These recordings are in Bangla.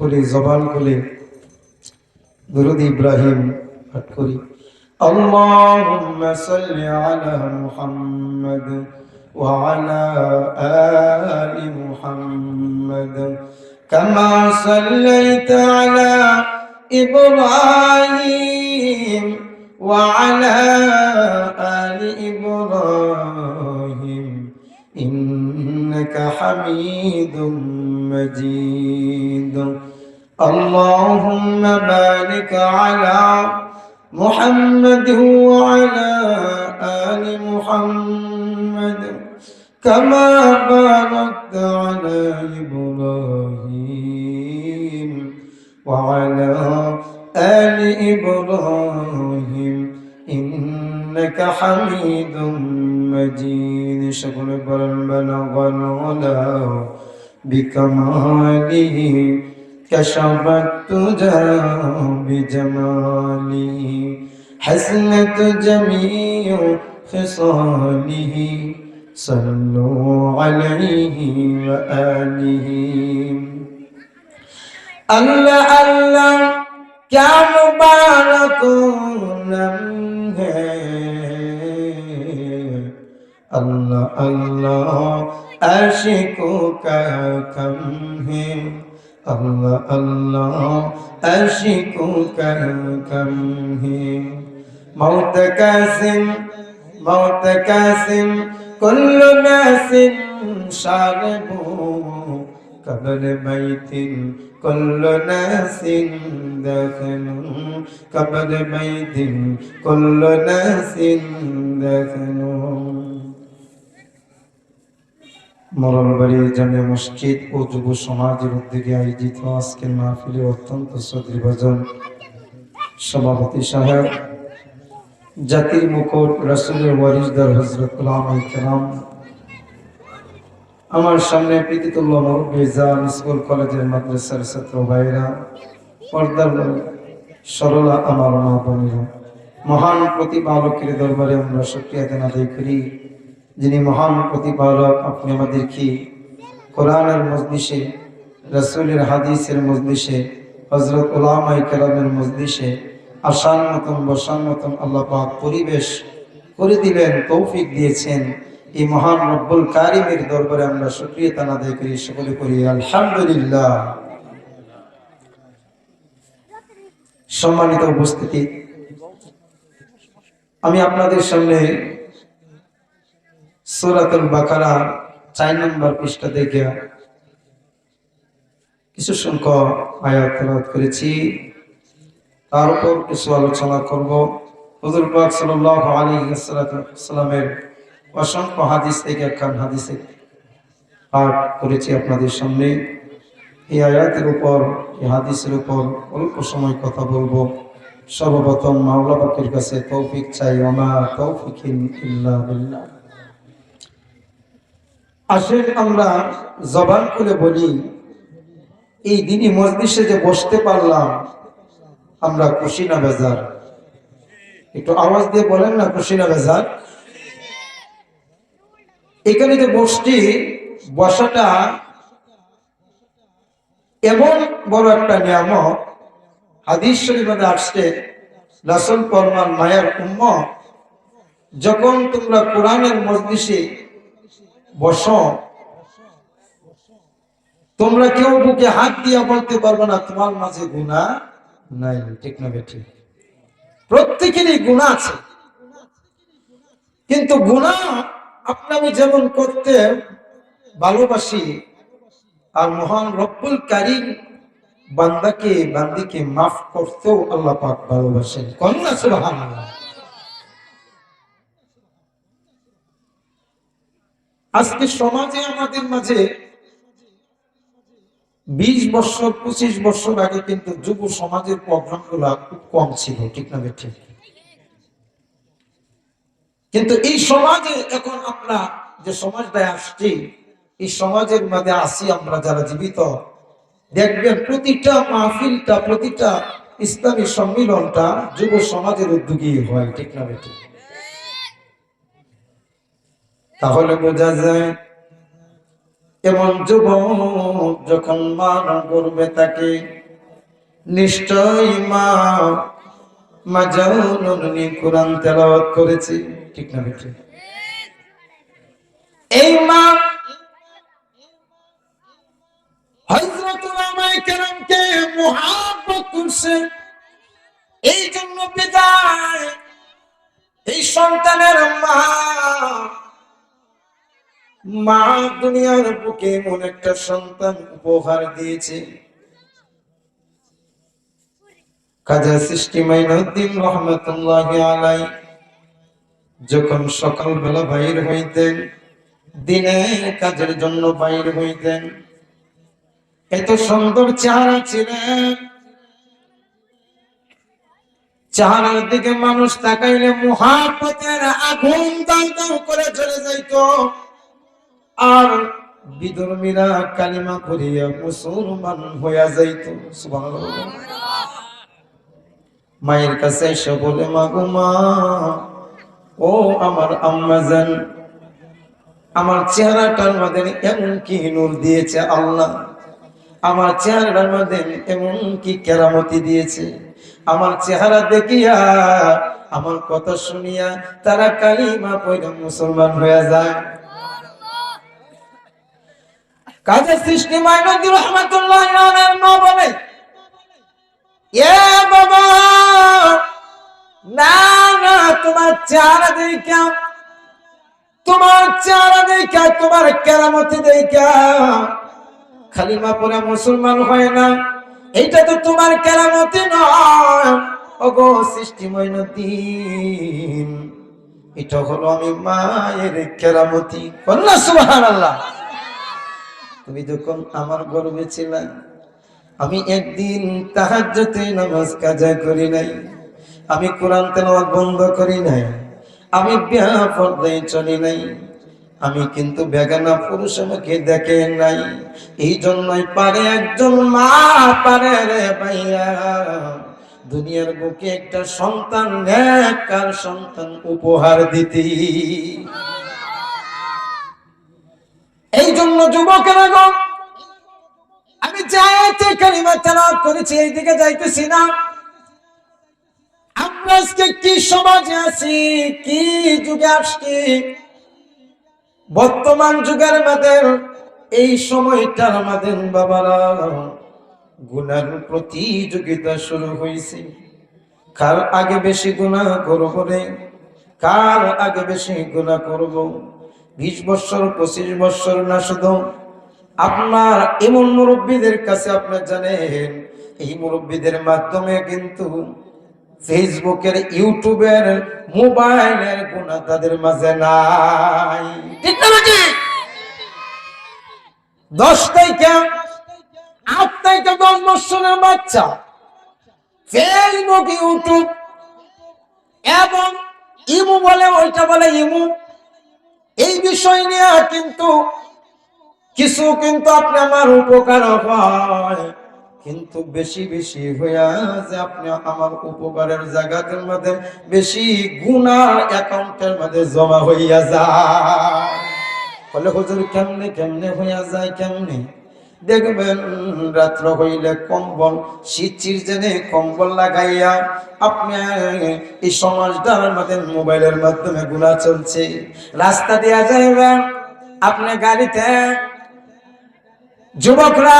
সকলে জবান খুলে দুরুদ ইব্রাহিম পাঠ করি اللهم صل على محمد وعلى آل محمد كما صليت على إبراهيم وعلى آل إبراهيم إنك حميد مجيد اللهم بارك على محمد وعلى آل محمد كما باركت على إبراهيم وعلى آل إبراهيم إنك حميد مجيد. شكر بلغ العلا بكماله. كشفت تجا بجمالي حسنة جميع خصاله صلوا عليه وآله اللہ اللہ کیا مبارک نم ہے اللہ اللہ عشقوں کا کم ہے আল্লাহ আল্লাহ, আশিকু কাম হি মৌত কাসিম মৌত কাসিম, কুল্লু নাসিম শারবু। কবর বাইতিন কুল্লু নাসিন দখনু। কবর বাইতিন কুল্লু নাসিন দখনু। মরলবাড়ি জামে মসজিদ ও যুব সমাজের উদ্যোগে আয়োজিত আজকের মাহফিলে অত্যন্ত শ্রদ্ধিভাজন সভাপতি সাহেব, জাতির মুকুট রাসুলের ওয়ারিসদার হজরত কালাম আমার সামনে প্রীতিতুল্লাহ মুরব্বিজান স্কুল কলেজের মাদ্রাসার ছাত্র ভাইরা পর্দার সরলা আমার মা বোনেরা, মহান প্রতিপালকের দরবারে আমরা সক্রিয় আদায় করি। যিনি মহান প্রতিপালক, আপনি আমাদেরকে কোরআনের মজলিসে, রসুলের হাদিসের মজলিসে হজরত ওলামাই কেরামের মজলিসে আসান মতন বসান মতন আল্লাপাক পরিবেশ করে দিলেন তৌফিক দিয়েছেন। এই মহান রব্বুল কারিমের দরবারে আমরা সুক্রিয়তা আদায় করি, সকলে করি আলহামদুলিল্লাহ। সম্মানিত উপস্থিতি, আমি আপনাদের সামনে সুরাতুল বাকারা চার নম্বর পৃষ্ঠা দেখে কিছু সংখ্যক আয়াত করেছি। তার উপর কিছু আলোচনা করব। পাক আলাইহি সাল্লামের অসংখ্য হাদিস থেকে একখান হাদিসে পাঠ করেছি আপনাদের সামনে। এই আয়াতের উপর, এই হাদিসের উপর অল্প সময় কথা বলব। সর্বপ্রথম মাওলা পাকের কাছে তৌফিক চাই। আমা তৌফিক ইল্লা বিল্লাহ। আসেন আমরা জবান করে বলি, এই দিনই মসজিদে যে বসতে পারলাম, আমরা খুশি না বেজার। একটু আওয়াজ দিয়ে বলেন না খুশি না বেজার। এখানে যে বসছি, বসাটা এমন বড় একটা নিয়ামক হাদিস শরীফে আসছে, রাসুল ফরমান, মায়ের উম্ম যখন তোমরা কোরআনের মজলিসে বস। তোমরা কেউ বুকে হাত দিয়া বলতে পারবে না, তোমার মাঝে গুণা নাই। ঠিক না বেঠি? প্রত্যেকেরই গুণা আছে। কিন্তু গুণা আপনাকে যেমন করতে ভালোবাসি, আর মহান রব্বুল কারিম বান্দাকে, বান্দিকে মাফ করতেও আল্লাহ পাক ভালোবাসেন। কন্যা সুবহানাল্লাহ। আজকে সমাজে, আমাদের মাঝে বিশ বছর, পঁচিশ বছর আগে কিন্তু যুব সমাজের প্রোগ্রামগুলা খুব কম ছিল, ঠিক না ঠিক কিন্তু এই সমাজে এখন আমরা যে সমাজটায় আসছি, এই সমাজের মধ্যে আসি আমরা যারা জীবিত। দেখবেন প্রতিটা মাহফিলটা, প্রতিটা ইসলামী সম্মিলনটা যুব সমাজের উদ্যোগী হয়, ঠিক না ঠিক তাহলে বোঝা যায়, এমন যুবক যখন মা করবে তাকে নিশ্চয়ই মা মা জননী কোরআন তেলাওয়াত করেছে। ঠিক না বেটে এই মা হযরতুল মা দুনিয়ার বুকে এমন একটা সন্তান উপহার দিয়েছে। কাজা সৃষ্টি মাইনুদ্দিন রহমতুল্লাহ আলাই যখন সকালবেলা বাইর হইতেন, দিনে কাজের জন্য বাইর হইতেন। এত সুন্দর চেহারা ছিলেন। চেহারার দিকে মানুষ তাকাইলে মহাপতের আগুন দাল করে চলে যাইত। আর বিধর্মীরা কালিমা করিয়া মুসলমান হইয়া যাইত। মায়ের কাছে এসে বলে, মা গো মা, ও আমার আম্মা জান, আমার চেহারাটার মধ্যে এমন কি নূর দিয়েছে আল্লাহ? আমার চেহারাটার মধ্যে এমন কি কেরামতি দিয়েছে? আমার চেহারা দেখিয়া, আমার কথা শুনিয়া তারা কালিমা পয়লা মুসলমান হয়ে যায়। কাজের সৃষ্টি মাইনদি রহমতুল্লাহ মা বলে, এ বাবা, না না, তোমার চেহারা দেখা তোমার চেহারা দেখা তোমার কেরামতি দেখা খালিমা পরে মুসলমান হয় না। এইটা তো তোমার কেরামতি নয়। ওগো সৃষ্টি মইনুদ্দিন এটা হলো আমি মায়ের কেরামতি। বললা সুবহানাল্লাহ। তুমি যখন আমার গর্বে ছিলা, আমি একদিন তাহাজ্জতে নামাজ কাজা করি নাই, আমি কোরআন তেলাওয়াত বন্ধ করি নাই, আমি বিয়া পর্দায় চলি নাই, আমি কিন্তু বেগানা পুরুষ আমাকে দেখে নাই এই জন্যই পারে একজন মা, পারে রে ভাইয়া। দুনিয়ার বুকে একটা সন্তান নেকার সন্তান উপহার দিতি। জন্য যুবকেরা গো। আমি যাইতে কালিমা তেলাওয়াত করেছি এই দিকে যাইতেছি না। আমরা আজকে কি সমাজে আছি, কি যুগে আসছি? বর্তমান যুগের আমাদের, এই সময়টার আমাদের বাবারা, গুনার প্রতিযোগিতা শুরু হয়েছে কার আগে বেশি গুণা করব রে? কার আগে বেশি গুণা করব? বিশ বৎসর পঁচিশ বৎসর না শুধু। আপনার এমন মুরব্বীদের কাছে আপনার জানেন এই মুরব্বীদের মাধ্যমে কিন্তু ফেসবুকের ইউটিউবের মোবাইলের গুণা তাদের মাঝে নাই। ঠিক না দশ তারিখে আট তারিখে দশ বৎসরের বাচ্চা। ফেসবুক ইউটিউব এবং ইমু বলে ওইটা বলে ইমু। এই বিষয় নিয়ে কিন্তু, কিছু কিন্তু আপনি আমার উপকার হয়। কিন্তু বেশি বেশি হইয়া যে আপনি আমার উপকারের জায়গাটার মধ্যে বেশি গুণার অ্যাকাউন্টের মধ্যে জমা হইয়া যায়। ফলে হুজুর কেমনে কেমনে হইয়া যায়, কেমনে? দেখবেন রাত্র হইলে কম্বল শীত জেনে কম্বল লাগাইয়া আপনি এই সমাজটার মধ্যে মোবাইলের মাধ্যমে গুণা চলছে। রাস্তা দেওয়া যাইবেন, আপনি গাড়িতে যুবকরা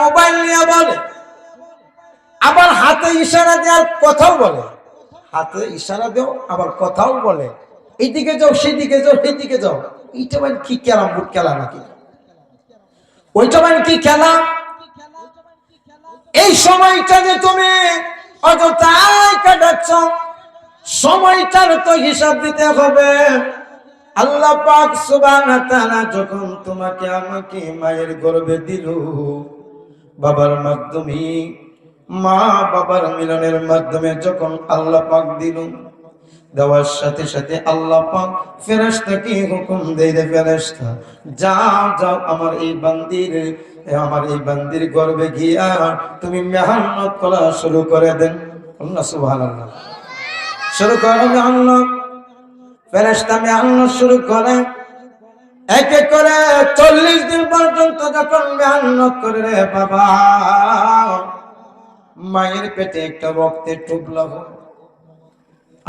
মোবাইল নিয়ে বলে, আবার হাতে ইশারা দেওয়ার কথাও বলে। হাতে ইশারা দেও, আবার কথাও বলে। এইদিকে যাও, সেদিকে যাও সেদিকে যাও। এইটা মানে কি ক্যারাম বুট খেলা নাকি? ওইটা মানে কি খেলা? এই সময়টা যে তুমি অযথাই কাটাচ্ছ, সময়টার তো হিসাব দিতে হবে। আল্লাহ পাক সুবহানাহু যখন তোমাকে আমাকে মায়ের গর্ভে দিল, বাবার মাধ্যমে মা বাবার মিলনের মাধ্যমে যখন আল্লাহ পাক দিল দেওয়ার সাথে সাথে আল্লাহ পাক ফেরেশতাকে হুকুম দেয় রে ফেরেশতা, যাও যাও আমার এই বান্দির আমার এই বান্দির গর্ভে গিয়া তুমি মেহনত করা শুরু করে দেন। আল্লাহ সুবহানাল্লাহ। শুরু করো মেহনত ফেরেশতা মেহনত শুরু করে। এক এক করে চল্লিশ দিন পর্যন্ত যখন মেহান্নত করে, রে বাবা, মায়ের পেটে একটা রক্তের টুকলা হয়।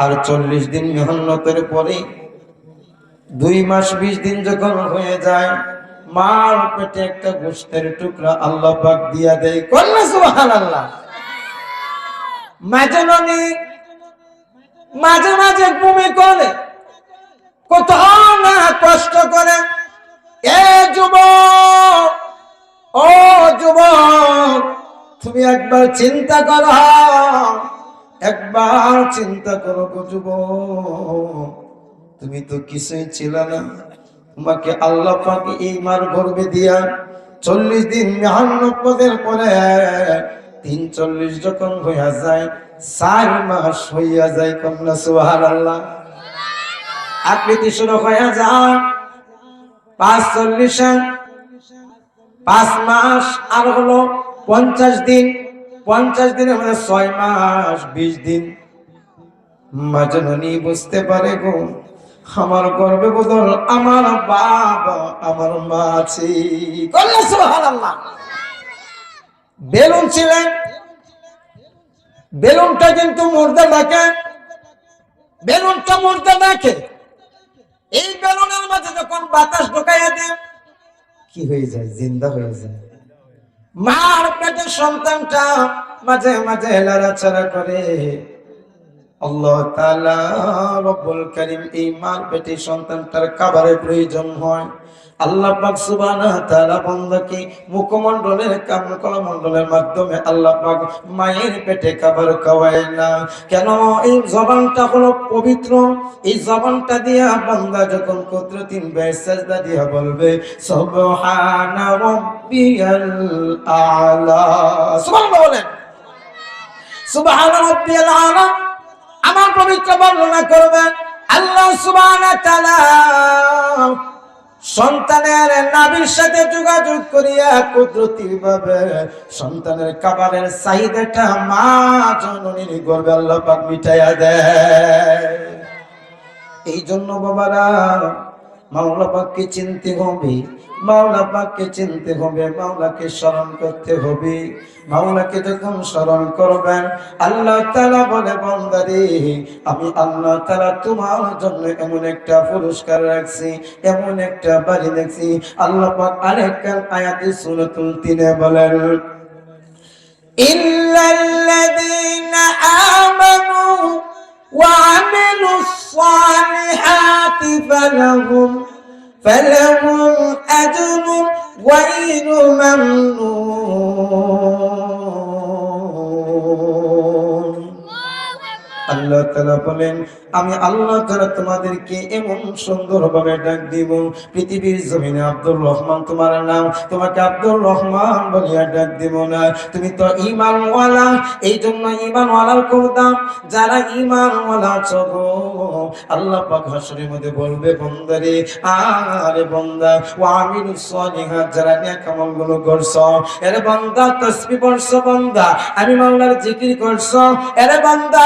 আর চল্লিশ দিন মেহনতের পরে দুই মাস বিশ দিন যখন হয়ে যায়, মার পেটে একটা গোষ্ঠের টুকরা আল্লাহ পাক দিয়া দেয়। কন্যা সুবহান আল্লাহ মাঝে মাঝে মাঝে ঘুমে করে। কোথাও না কষ্ট করে। এ যুব ও যুব তুমি একবার চিন্তা করো। একবার চিন্তা করো গো যুবক, তুমি তো কিছুই ছিল না। তোমাকে আল্লাহ পাকে এই মার গর্বে দিয়া চল্লিশ দিন মেহান্ন পদের পরে তিন চল্লিশ যখন হইয়া যায়, চার মাস হইয়া যায় কন্যা সুহার আল্লাহ আকৃতি শুরু হইয়া যায়, পাঁচ চল্লিশে, পাঁচ মাস, আর হলো পঞ্চাশ দিন। পঞ্চাশ দিনের মধ্যে ছয় মাস, বিশ দিন। মাজননী বুঝতে পারে গো, আমার গর্বে বদল আমার বাবা আমার মা আছে বেলুন ছিলেন। বেলুনটা কিন্তু মুর্দা ডাকে। বেলুনটা মুর্দা ডাকে। এই বেলুনের মাঝে যখন বাতাস ঢোকাইয়া দেয়, কি হয়ে যায়? জিন্দা হয়ে যায়। মার পেটে সন্তানটা মাঝে মাঝে লড়াচড়া করে। আল্লাহ রব্বুল করিম এই মার পেটে সন্তানটার খাবারের প্রয়োজন হয়। আল্লাহ পাক সুবহানাহু মাধ্যমে আল্লাহ পাক মায়ের পেটে খাবার খাওয়ায় না। কেন? এই জবানটা হলো পবিত্র। এই জবানটা দিয়া বান্দা যখন বেশ সাজদা দিয়া বলবে, সুবহানা রাব্বিয়াল আলা সুবহানাল্লাহ বলেন। সুবহান রাব্বিয়াল আলা। আমার পবিত্র বর্ণনা করবেন আল্লাহ সন্তানের নাবির সাথে যোগাযোগ করিয়া কুদরতি ভাবে সন্তানের খাবারের চাহিদাটা মা জননীর গর্বে আল্লাহ পাক মিটাইয়া দেয়। এই জন্য বাবারা মাওলা পাককে চিনতে হবে মাওলা পাককে চিনতে হবে, মাওলাকে স্মরণ করতে হবে। মাওলাকে যখন স্মরণ করবেন, আল্লাহ তালা বলে, বন্দারে, আমি আল্লাহ তালা তোমার জন্য এমন একটা পুরস্কার রাখছি, এমন একটা বাড়ি দেখছি। আল্লাহ পাক আরেকটা আয়াতে সুরতুল তিনে বলেন ইল্লাল্লাযীনা আমানু ওয়া আমিলুস সালিহাতি ফালাহুম فلهم أجر غير ممنون. বলেন, আমি আল্লাহ তোমাদেরকে এমন সুন্দরভাবে ডাক দিব, পৃথিবীর জমিনে আব্দুর রহমান তোমার নাম, তোমাকে আব্দুর রহমান বলিয়া ডাক দিব না। তুমি তো এই জন্য ঈমানওয়ালার দাম। যারা আল্লাহ মধ্যে বলবে আরে বন্দা যারা এরে বান্দা বান্দা, আমি জিকির করছ, এরে বান্দা